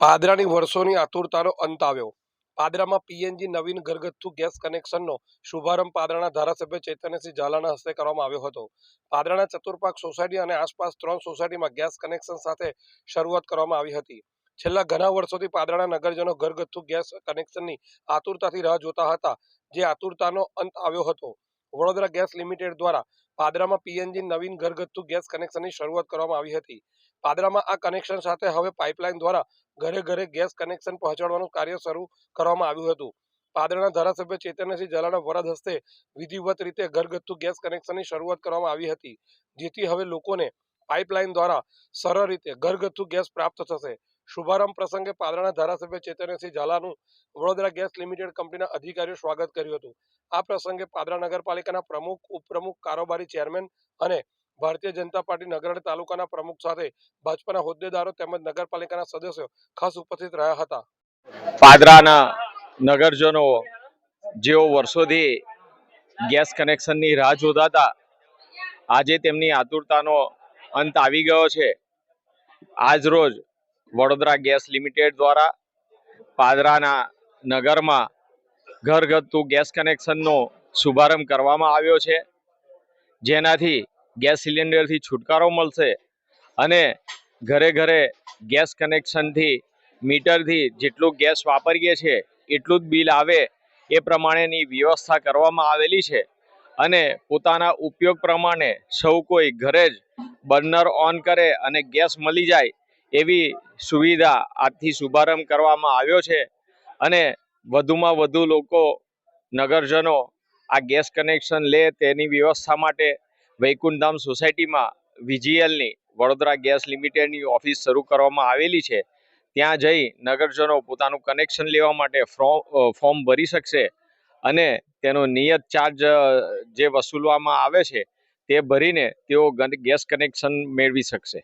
પાદરાની વર્ષોની આતુરતાનો અંત આવ્યો. પાદરામાં પીએનજી નવીન ઘરગથ્થુ ગેસ કનેક્શનનો શુભારંભ પાદરાના ધારાસભ્ય ચૈતન્યસિંહ ઝાલાના હસ્તે કરવામાં આવ્યો હતો. પાદરાના ચતુર્પાક સોસાયટી અને આસપાસ ત્રણ સોસાયટીમાં ગેસ કનેક્શન સાથે શરૂઆત કરવામાં આવી હતી. છેલ્લા ઘણા વર્ષોથી પાદરાના નગરજનો ઘરગથ્થુ ગેસ કનેક્શનની આતુરતાથી રાહ જોતા હતા, જે આતુરતાનો અંત આવ્યો હતો. વડોદરા ગેસ લિમિટેડ દ્વારા પાદરામાં પીએનજી નવીન ઘરગથ્થુ ગેસ કનેક્શનની શરૂઆત કરવામાં આવી હતી. પાદરામાં આ કનેક્શન સાથે હવે પાઇપલાઇન દ્વારા ઘરે ઘરે ગેસ કનેક્શન પહોંચાડવાનું કાર્ય શરૂ કરવામાં આવ્યું હતું. પાદરાના ધારાસભ્ય ચૈતન્યસિંહ ઝાલાના વરદ હસ્તે વિધિવત રીતે ઘરગથ્થુ ગેસ કનેક્શનની શરૂઆત કરવામાં આવી હતી, જેથી હવે લોકોને પાઇપલાઇન દ્વારા સરળ રીતે ઘરગથ્થુ ગેસ પ્રાપ્ત થશે. શુભારંભ પ્રસંગે પાદરાના ધારાસભ્ય ચેતનસિંહ ઝાલાનું વડોદરા ગેસ લિમિટેડ કંપનીના અધિકારીઓ સ્વાગત કર્યું હતું. આ પ્રસંગે પાદરા નગરપાલિકાના પ્રમુખ, ઉપપ્રમુખ, કારોબારી ચેરમેન અને ભારતીય જનતા પાર્ટી નગરડ તાલુકાના પ્રમુખ સાથે ભાજપાના હોદ્દેદારો તેમજ નગરપાલિકાના સદસ્યો ખાસ ઉપસ્થિત રહ્યા હતા. પાદરાના નગરજનો જેઓ વર્ષોથી ગેસ કનેક્શનની રાહ જોતા હતા, આજે તેમની આતુરતાનો અંત આવી ગયો છે. આજ રોજ વડોદરા ગેસ લિમિટેડ દ્વારા પાદરાના નગરમાં ઘરગથ્થુ ગેસ કનેક્શનનો શુભારંભ કરવામાં આવ્યો છે. જેનાથી ગેસ સિલિન્ડરથી છુટકારો મળશે અને ઘરે ઘરે ગેસ કનેક્શનથી, મીટરથી જેટલું ગેસ વાપરીએ છીએ, એટલું જ બિલ આવે એ પ્રમાણેની વ્યવસ્થા કરવામાં આવેલી છે. અને પોતાના ઉપયોગ પ્રમાણે સૌ કોઈ ઘરે જ બર્નર ઓન કરે અને ગેસ મળી જાય એવી સુવિધા આજથી શુભારંભ કરવામાં આવ્યો છે અને વધુમાં વધુ લોકો, નગરજનો આ ગેસ કનેક્શન લે તેની વ્યવસ્થા માટે વૈકુંઠધામ સોસાયટીમાં વીજીએલની વડોદરા ગેસ લિમિટેડની ઓફિસ શરૂ કરવામાં આવેલી છે. ત્યાં જઈ નગરજનો પોતાનું કનેક્શન લેવા માટે ફ્રો- ફોર્મ ભરી શકશે અને તેનો નિયત ચાર્જ જે વસૂલવામાં આવે છે તે ભરીને તેઓ ગેસ કનેક્શન મેળવી શકશે.